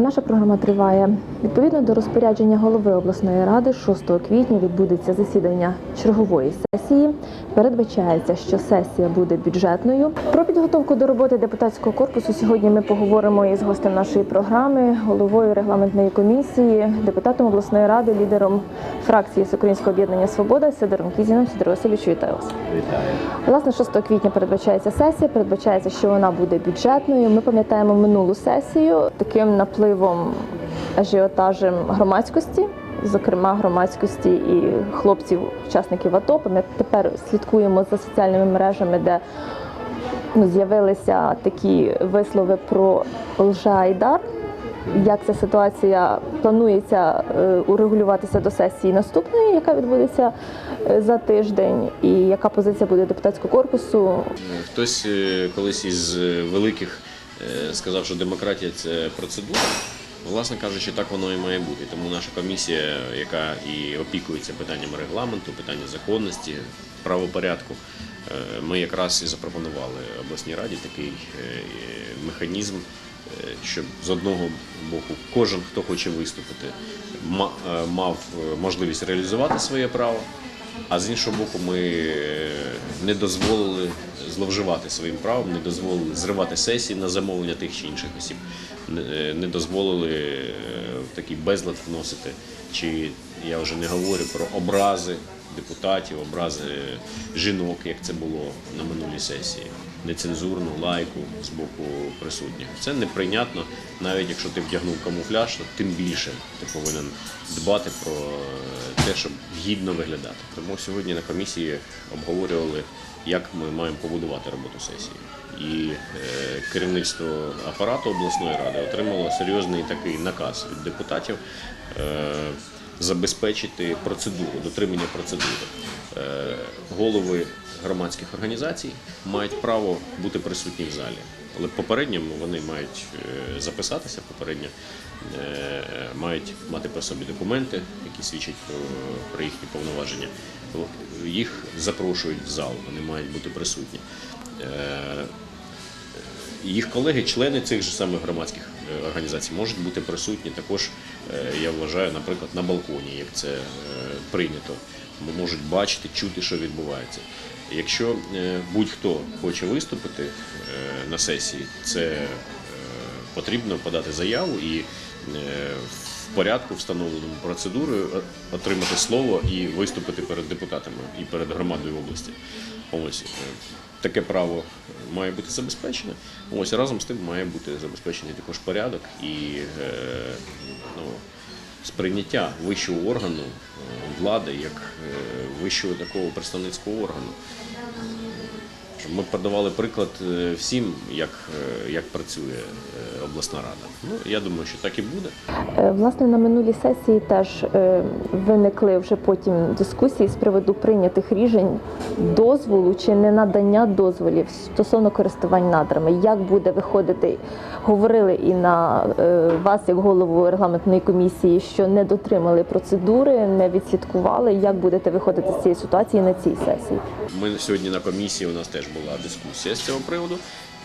А наша програма триває. Відповідно до розпорядження голови обласної ради, 6 квітня відбудеться засідання чергової сесії. Передбачається, що сесія буде бюджетною. Про підготовку до роботи депутатського корпусу сьогодні ми поговоримо із гостем нашої програми, головою регламентної комісії, депутатом обласної ради, лідером фракції Всеукраїнського об'єднання Свобода Сидором Кізіном. Сидор Васильовичу, вітаю вас. Вітаю. Власне, 6 квітня передбачається сесія. Передбачається, що вона буде бюджетною. Ми пам'ятаємо минулу сесію таким напливом ажіотажем громадськості, зокрема громадськості і хлопців, учасників АТО. Ми тепер слідкуємо за соціальними мережами, де ну, з'явилися такі вислови про лжеайдар. Як ця ситуація планується е, урегулюватися до сесії наступної, яка відбудеться е, за тиждень, і яка позиція буде депутатського корпусу? Хтось е, колись із великих сказав, що демократія це процедура. Власне кажучи, так воно і має бути. Тому наша комісія, яка і опікується питаннями регламенту, питання законності, правопорядку, е, ми якраз і запропонували обласній раді такий е, механізм, е, щоб з одного боку кожен, хто хоче виступити, ма- е, мав е, можливість реалізувати своє право. А з іншого боку, ми е, не дозволили зловживати своїм правом, не дозволили зривати сесії на замовлення тих чи інших осіб, не- е, дозволили е, такий безлад вносити. Чи я вже не говорю про образи депутатів, образи жінок, як це було на минулій сесії, нецензурну лайку з боку присутніх. Це неприйнятно, навіть якщо ти вдягнув камуфляж, то тим більше ти повинен дбати про те, щоб гідно виглядати. Тому сьогодні на комісії обговорювали, як ми маємо побудувати роботу сесії. І е, керівництво апарату обласної ради отримало серйозний такий наказ від депутатів е, забезпечити процедуру, дотримання процедури. Е, голови громадських організацій мають право бути присутні в залі. Але попередньо вони мають е, записатися, попередньо е, мають мати при собі документи, які свідчать про, їхні повноваження. Їх запрошують в зал, вони мають бути присутні. Їх колеги, члени цих же самих громадських організацій, можуть бути присутні також, е, я вважаю, наприклад, на балконі, як це е, прийнято. М- Можуть бачити, чути, що відбувається. Якщо е, будь-хто хоче виступити е, на сесії, це е, потрібно подати заяву і е, в порядку, встановленому процедурою, отримати слово і виступити перед депутатами і перед громадою області. Ось е, таке право має бути забезпечене. Ось разом з тим має бути забезпечений також порядок і е, ну, сприйняття вищого органу е, влади як е, вищого такого представницького органу. Ми подавали приклад всім, як, як працює обласна рада. Ну я думаю, що так і буде. Е, Власне, на минулій сесії теж е, виникли вже потім дискусії з приводу прийнятих рішень дозволу чи не надання дозволів стосовно користувань надрами. Як буде виходити? Говорили і на е, вас, як голову регламентної комісії, що не дотримали процедури, не відслідкували. Як будете виходити з цієї ситуації на цій сесії? Ми сьогодні на комісії у нас теж була дискусія з цього приводу.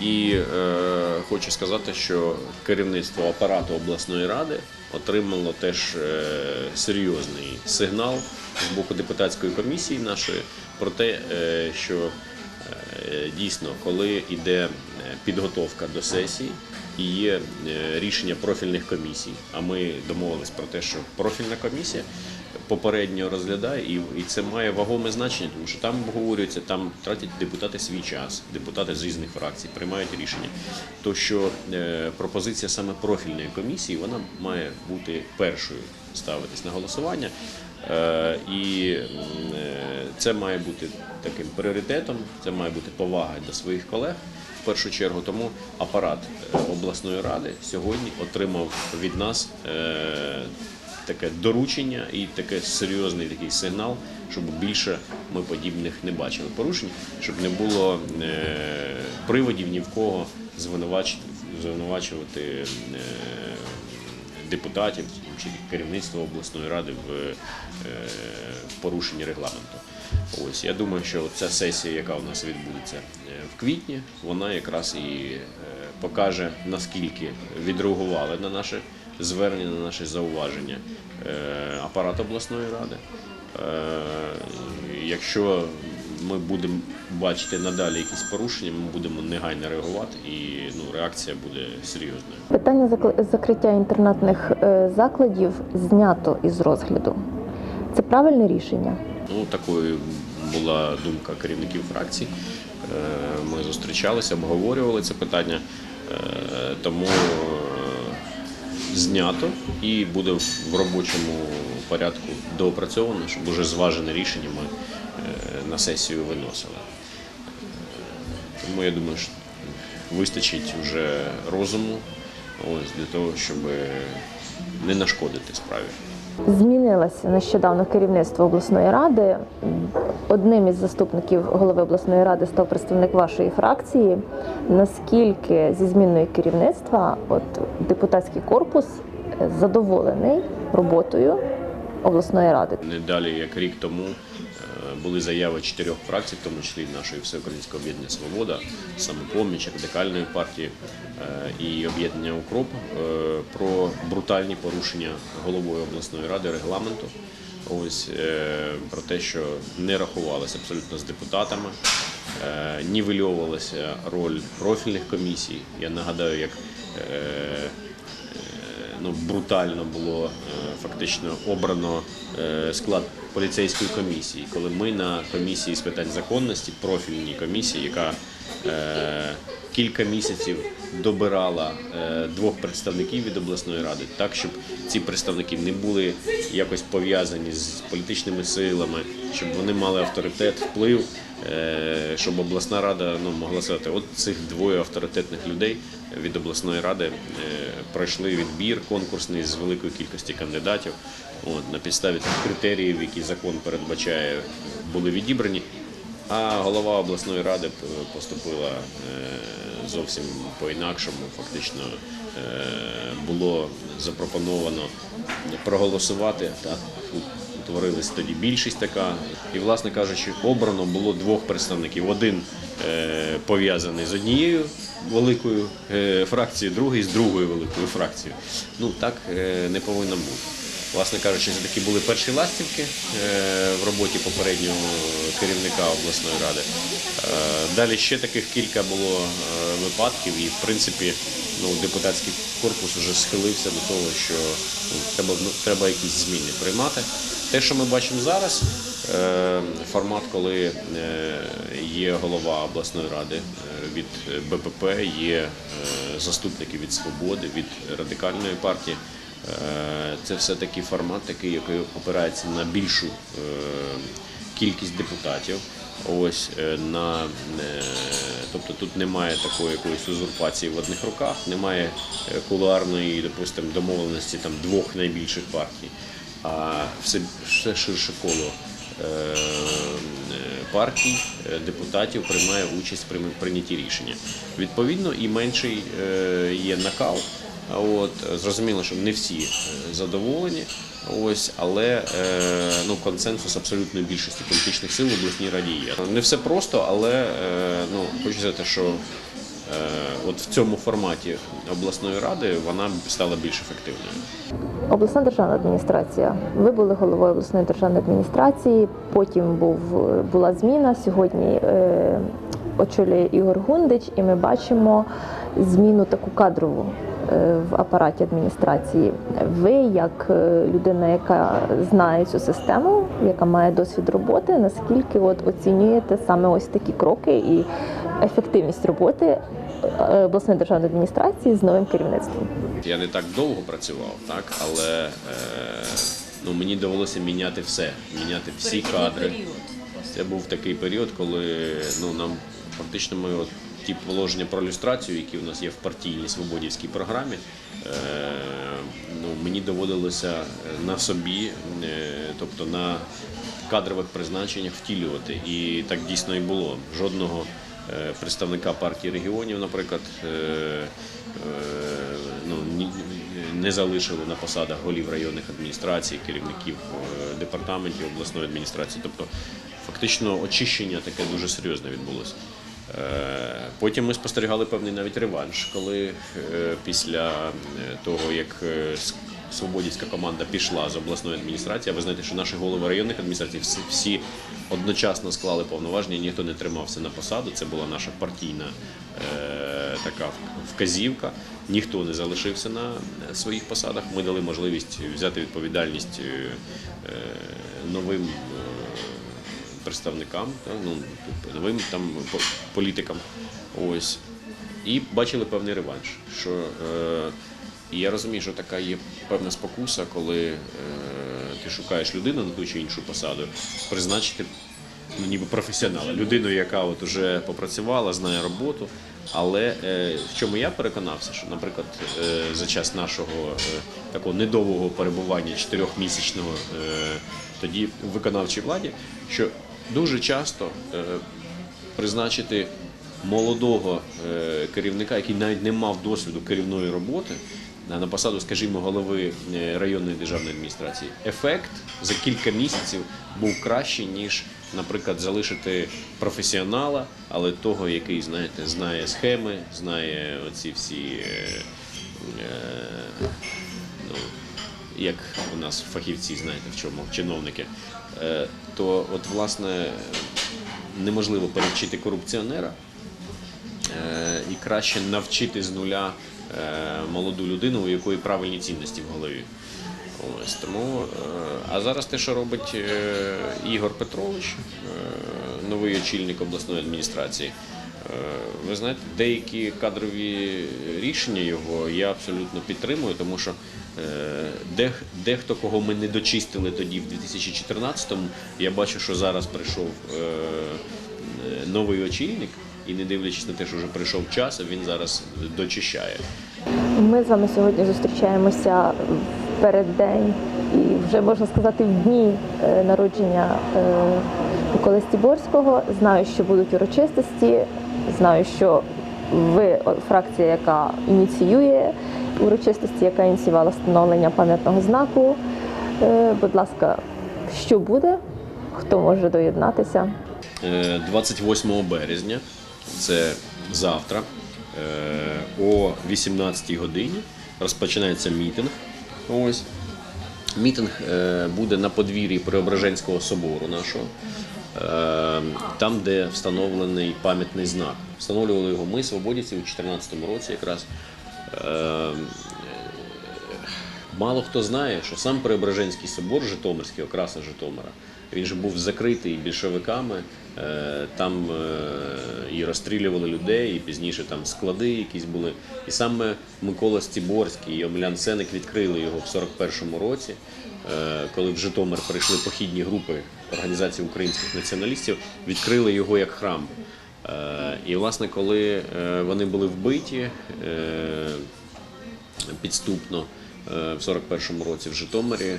І е, хочу сказати, що керівництво апарату обласної ради отримало теж е, серйозний сигнал з боку депутатської комісії нашої про те, е, що е, дійсно, коли йде е, підготовка до сесії і є е, рішення профільних комісій, а ми домовились про те, що профільна комісія попередньо розглядає, і, і це має вагоме значення, тому що там обговорюється, там тратять депутати свій час, депутати з різних фракцій приймають рішення. То що е, пропозиція саме профільної комісії вона має бути першою ставитись на голосування. Е, і е, це має бути таким пріоритетом, це має бути повага до своїх колег в першу чергу. Тому апарат обласної ради сьогодні отримав від нас таке доручення і таке серйозний такий сигнал, щоб більше ми подібних не бачили порушень, щоб не було е, приводів ні в кого звинувачувати е, депутатів чи керівництво обласної ради в е, порушенні регламенту. Ось я думаю, що ця сесія, яка у нас відбудеться в квітні, вона якраз і покаже наскільки відреагували на наші звернення на наші зауваження е, апарат обласної ради. Е, Якщо ми будемо бачити надалі якісь порушення, ми будемо негайно реагувати, і ну, реакція буде серйозною. Питання закриття інтернатних е, закладів знято із розгляду. Це правильне рішення. Ну, такою була думка керівників фракцій. Ми зустрічалися, обговорювали це питання, тому знято і буде в робочому порядку доопрацьовано, щоб уже зважене рішення ми е, на сесію виносили. Тому я думаю, що вистачить вже розуму ось, для того, щоб не нашкодити справі. Змінилося нещодавно керівництво обласної ради. Одним із заступників голови обласної ради став представник вашої фракції. Наскільки зі зміною керівництва, от депутатський корпус е, задоволений роботою обласної ради? Не далі як рік тому були заяви чотирьох фракцій, в тому числі нашої всеукраїнського об'єднання Свобода, самопоміч, радикальної партії е, і об'єднання Укроп е, про брутальні порушення головою обласної ради регламенту. Ось е, про те, що не рахувалися абсолютно з депутатами, нівельовувалася роль профільних комісій. Я нагадаю, як ну, брутально було фактично обрано склад поліцейської комісії, коли ми на комісії з питань законності, профільній комісії, яка е, кілька місяців добирала е, двох представників від обласної ради, так щоб ці представники не були якось пов'язані з політичними силами, щоб вони мали авторитет, вплив, щоб обласна рада ну, могла сказати, от цих двоє авторитетних людей від обласної ради е, пройшли відбір конкурсний з великої кількості кандидатів. От, на підставі тих критеріїв, які закон передбачає, були відібрані. А голова обласної ради поступила е, зовсім по-інакшому. Фактично е, було запропоновано проголосувати. Утворилась тоді більшість така. І, власне кажучи, обрано було двох представників. Один е, пов'язаний з однією великою е, фракцією, другий з другою великою фракцією. Ну так е, не повинно бути. Власне кажучи, це такі були перші ластівки в роботі попереднього керівника обласної ради. Далі ще таких кілька було випадків, і в принципі ну, депутатський корпус вже схилився до того, що ну, треба, ну, треба якісь зміни приймати. Те, що ми бачимо зараз, е, формат, коли е, є голова обласної ради е, від БПП, є заступники від свободи, від радикальної партії. Це все-таки формат, такий, який опирається на більшу кількість депутатів. Ось на тобто тут немає такої якоїсь узурпації в одних руках, немає кулуарної, допустимо, домовленості там двох найбільших партій, а все, все ширше коло е, е, партій, е, депутатів приймає участь при прийнятті рішення. Відповідно, і менший є накал. От зрозуміло, що не всі задоволені. Ось, але ну консенсус абсолютної більшості політичних сил в обласній раді є. Не все просто, але ну хочу сказати, що от в цьому форматі обласної ради вона стала більш ефективною. Обласна державна адміністрація. Ви були головою обласної державної адміністрації. Потім був була зміна. Сьогодні е, очолює Ігор Гундич, і ми бачимо зміну таку кадрову е, в апараті адміністрації. Ви, як е, людина, яка знає цю систему, яка має досвід роботи, наскільки от оцінюєте саме ось такі кроки і ефективність роботи е, обласної державної адміністрації з новим керівництвом? Я не так довго працював, так але е, ну мені довелося міняти все, міняти всі кадри. Це був такий період, коли ну нам фактично ми от ті положення про люстрацію, які в нас є в партійній свободівській програмі. Е, ну мені доводилося на собі, е, тобто на кадрових призначеннях втілювати. І так дійсно і було. Жодного е, представника партії регіонів, наприклад, е, е, ну, не залишили на посадах голів районних адміністрацій, керівників е, департаментів обласної адміністрації. Тобто, фактично, очищення таке дуже серйозне відбулося. Е, Потім ми спостерігали певний навіть реванш, коли е, після е, того, як е, свободівська команда пішла з обласної адміністрації, а ви знаєте, що наші голови районних адміністрацій всі, всі одночасно склали повноваження, ніхто не тримався на посаду. Це була наша партійна е, така вказівка. Ніхто не залишився на своїх посадах. Ми дали можливість взяти відповідальність е, новим. е, представникам, ну, новим там політикам. Ось. І бачили певний реванш. Що, е, і я розумію, що така є певна спокуса, коли е, ти шукаєш людину на ту чи іншу посаду, призначити ну, ніби професіонала, людину, яка от уже попрацювала, знає роботу. Але е, в чому я переконався, що, наприклад, е, за час нашого е, такого недовгого перебування чотирьохмісячного е, тоді в виконавчій владі, що дуже часто е, призначити молодого е, керівника, який навіть не мав досвіду керівної роботи, на посаду, скажімо, голови е, районної державної адміністрації, ефект за кілька місяців був кращий, ніж, наприклад, залишити професіонала, але того, який, знаєте, знає схеми, знає оці всі. е, е, ну, як у нас фахівці, знаєте, в чому чиновники, то от власне неможливо перевчити корупціонера і краще навчити з нуля молоду людину, у якої правильні цінності в голові. Ось тому, е, а зараз те, що робить е, Ігор Петрович, е, новий очільник обласної адміністрації. е, Ви знаєте, деякі кадрові рішення його я абсолютно підтримую, тому що е, дехто, кого ми не дочистили тоді, в 2014-му, я бачу, що зараз прийшов е, е, новий очільник, і не дивлячись на те, що вже прийшов час, він зараз дочищає. Ми з вами сьогодні зустрічаємося в переддень і вже можна сказати в дні е, народження е, Миколи Стіборського. Знаю, що будуть урочистості. Знаю, що ви фракція, яка ініціює урочистості, яка ініціювала встановлення пам'ятного знаку. Е, Будь ласка, що буде? Хто може доєднатися? Е, 28 березня, це завтра, е, о 18-й годині розпочинається мітинг. Ось. Мітинг е, буде на подвір'ї Преображенського собору нашого, е, там, де встановлений пам'ятний знак. Встановлювали його ми, свободівці, у 2014 році якраз. Мало хто знає, що сам Преображенський собор Житомирський, окраса Житомира, він же був закритий більшовиками. Е, Там е, і розстрілювали людей, і пізніше там склади якісь були. І саме Микола Стіборський і Омелян Сеник відкрили його в 41-му році, е, коли в Житомир прийшли похідні групи організації українських націоналістів, відкрили його як храм. І, власне, коли вони були вбиті, підступно в 41-му році в Житомирі,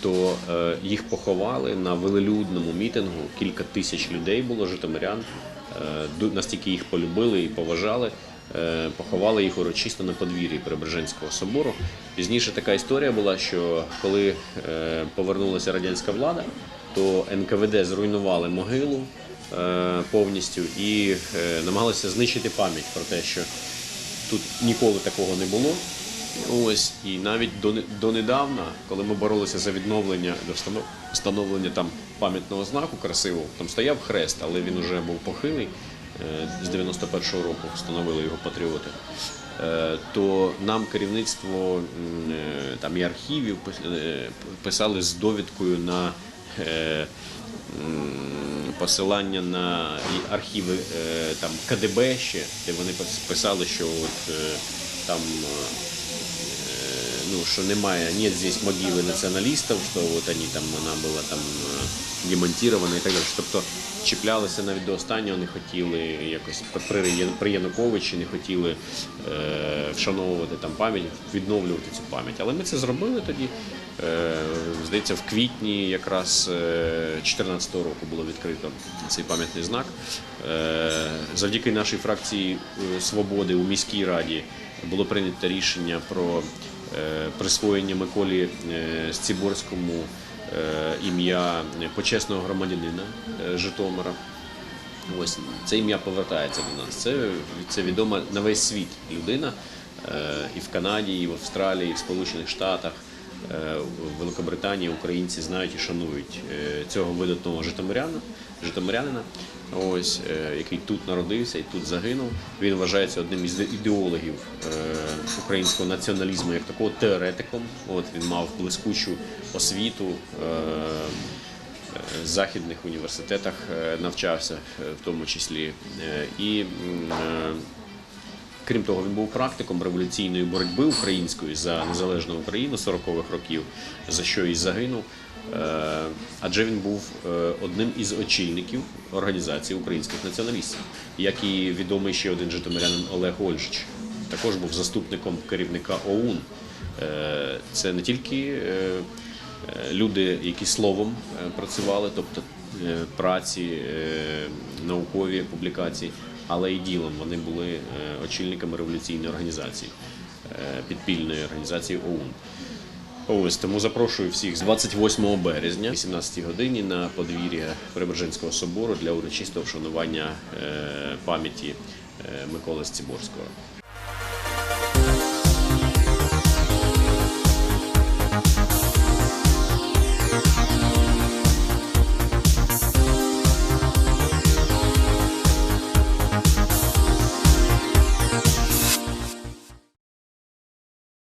то е, їх поховали на велелюдному мітингу. Кілька тисяч людей було житомирян. Е, Настільки їх полюбили і поважали. е, Поховали їх урочисто на подвір'ї Преображенського собору. Пізніше така історія була, що коли е, повернулася радянська влада, то НКВД зруйнували могилу е, повністю і е, намагалися знищити пам'ять про те, що тут ніколи такого не було. Ось і навіть донедавна, коли ми боролися за відновлення встановлення там пам'ятного знаку красивого, там стояв хрест, але він вже був похилий. е, З 91-го року встановили його патріоти. Е, То нам керівництво е, там і архівів писали з довідкою на посилання на архіви там КДБ ще, де вони писали, що от там ну, что немає, нет здесь могилы националистов, что вот они там, вона була там е, демонтирована і так далі. Тобто чіплялися навіть до останнього, не хотіли якось при, Ян- при Януковичі, не хотіли е, вшановувати там пам'ять, відновлювати цю пам'ять. Але ми це зробили тоді. Е, здається, в квітні якраз 2014 року було відкрито цей пам'ятний знак. Е, завдяки нашій фракції е, свободи у міській раді було прийнято рішення про е, присвоєння Миколі е, Сціборському е, ім'я почесного громадянина е, Житомира. Ось це ім'я повертається до нас. Це, це відома на весь світ людина е, і в Канаді, і в Австралії, і в Сполучених Штатах. Е, в Великобританії українці знають і шанують е, цього видатного житомиряна, житомирянина, ось, е, який тут народився і тут загинув. Він вважається одним із ідеологів українського націоналізму як такого теоретиком. От він мав блискучу освіту. е, західних університетах навчався, в тому числі. І крім того, він був практиком революційної боротьби української за незалежну Україну 40-х років, за що і загинув. Е, Адже він був е, одним із очільників організації українських націоналістів, як і відомий ще один житомирянин Олег Ольжич. Також був заступником керівника ОУН. Е, Це не тільки люди, які словом працювали, тобто праці, наукові публікації, але і ділом вони були е, очільниками революційної організації, е, підпільної організації ОУН. Ось тому запрошую всіх з 28 березня, 18 годині, на подвір'я Преображенського собору для урочистого вшанування е, пам'яті Миколи Сціборського.